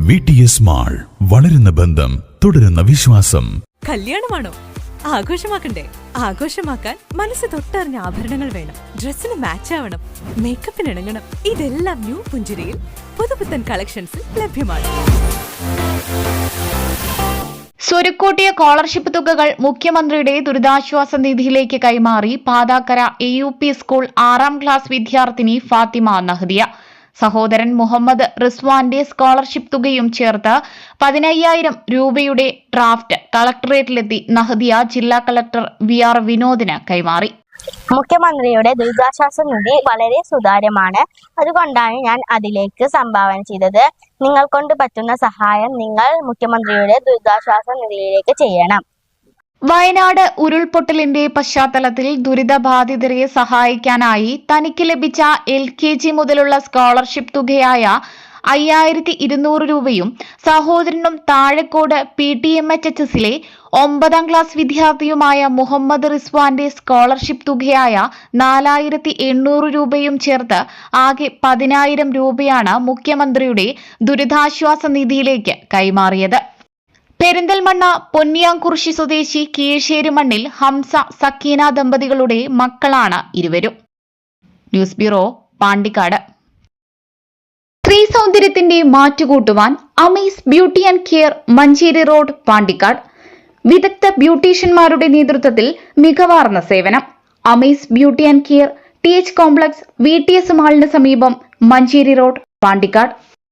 V T S mall വളരുന്ന ബന്ധം തുടരുന്ന വിശ്വാസം. കല്യാണമാണോ? ആഘോഷമാക്കണ്ടേ? ആഘോഷമാക്കാൻ മനസ്സ് തൊട്ടറിഞ്ഞ ആഭരണങ്ങൾ വേണം. ഡ്രസ്സിന് മാച്ച് ആവണം. മേക്കപ്പിന് ഇണങ്ങണം. ഇതെല്ലാം ന്യൂ പുഞ്ചിരിയിൽ പുതുപുത്തൻ കളക്ഷൻസിൽ ലഭ്യമാണ്. സ്വരുക്കൂട്ടിയ സ്കോളർഷിപ്പ് തുകകൾ മുഖ്യമന്ത്രിയുടെ ദുരിതാശ്വാസ നിധിയിലേക്ക് കൈമാറി Pathakkara A U P school ആറാം ക്ലാസ് വിദ്യാർത്ഥിനി ഫാത്തിമ നഹ്ദിയ. സഹോദരൻ മുഹമ്മദ് റിസ്വാന്റെ സ്കോളർഷിപ്പ് തുകയും ചേർത്ത് പതിനയ്യായിരം രൂപയുടെ ഡ്രാഫ്റ്റ് കളക്ടറേറ്റിലെത്തി നഹദിയ ജില്ലാ കളക്ടർ വി ആർ വിനോദിന് കൈമാറി. മുഖ്യമന്ത്രിയുടെ ദുരിതാശ്വാസ നിധി വളരെ സുതാര്യമാണ്. അതുകൊണ്ടാണ് ഞാൻ അതിലേക്ക് സംഭാവന ചെയ്തത്. നിങ്ങൾ കൊണ്ട് പറ്റുന്ന സഹായം നിങ്ങൾ മുഖ്യമന്ത്രിയുടെ ദുരിതാശ്വാസ നിധിയിലേക്ക് ചെയ്യണം. വയനാട് ഉരുൾപൊട്ടലിന്റെ പശ്ചാത്തലത്തിൽ ദുരിതബാധിതരെ സഹായിക്കാനായി തനിക്ക് ലഭിച്ച എൽ കെ ജി മുതലുള്ള സ്കോളർഷിപ്പ് തുകയായ അയ്യായിരത്തി ഇരുന്നൂറ് രൂപയും സഹോദരനും Thazhekode P T M H H എസിലെ ഒമ്പതാം ക്ലാസ് വിദ്യാർത്ഥിയുമായ മുഹമ്മദ് റിസ്വാന്റെ സ്കോളർഷിപ്പ് തുകയായ നാലായിരത്തി എണ്ണൂറ് രൂപയും ചേർത്ത് ആകെ പതിനായിരം രൂപയാണ് മുഖ്യമന്ത്രിയുടെ ദുരിതാശ്വാസ നിധിയിലേക്ക് കൈമാറിയത്. പെരിന്തൽമണ്ണ പൊന്നിയാംകുറിശി സ്വദേശി കീഴ്ശേരി മണ്ണിൽ ഹംസ സക്കീന ദമ്പതികളുടെ മക്കളാണ് ഇരുവരും. News bureau Pandikkad. സ്ത്രീ സൗന്ദര്യത്തിന്റെ മാറ്റുകൂട്ടുവാൻ Amees beauty and care Manjeri road Pandikkad. വിദഗ്ധ ബ്യൂട്ടീഷ്യന്മാരുടെ നേതൃത്വത്തിൽ മികവാർന്ന സേവനം. Amees beauty and care T H complex V T S മാളിന് സമീപം മഞ്ചേരി റോഡ് പാണ്ടിക്കാട്.